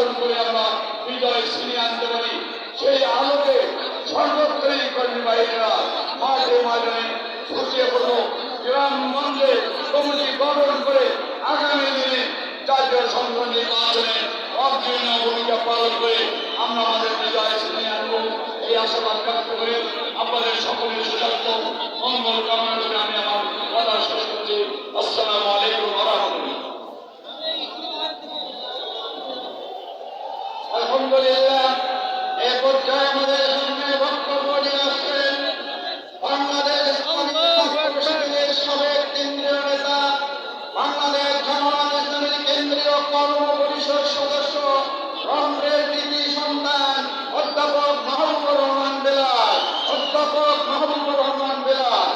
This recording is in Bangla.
অর্জন করে আমরা বিজয় ছিনিয়ে আনতে পারি। সেই আলোকে সর্বত্রই কর্মী বাহিনীরা মাঠে ময়দানে ছুটিয়ে পড়ব গ্রাম মঞ্চে কমিটি গঠন করে আগামী দিনে জাতীয় সংসদ নির্বাচনে অগ্রণীয় ভূমিকা পালন করে আমরা আমাদের বিজয় ছিনিয়ে আনব। এই আশাবাদ ব্যক্ত করে আলহামদুলিল্লাহ, এ পর্যায়ে সামনে বক্তব্য নিয়ে আসছেন কেন্দ্রীয় নেতা, বাংলাদেশ জনমান ইসলামের কেন্দ্রীয় কর্ম পরিষদ সদস্য রন্ধ্রের নীতি সন্তান, অধ্যাপক মাহবুবুর রহমান বেলাল, অধ্যাপক মাহবুবুর রহমান বেলাল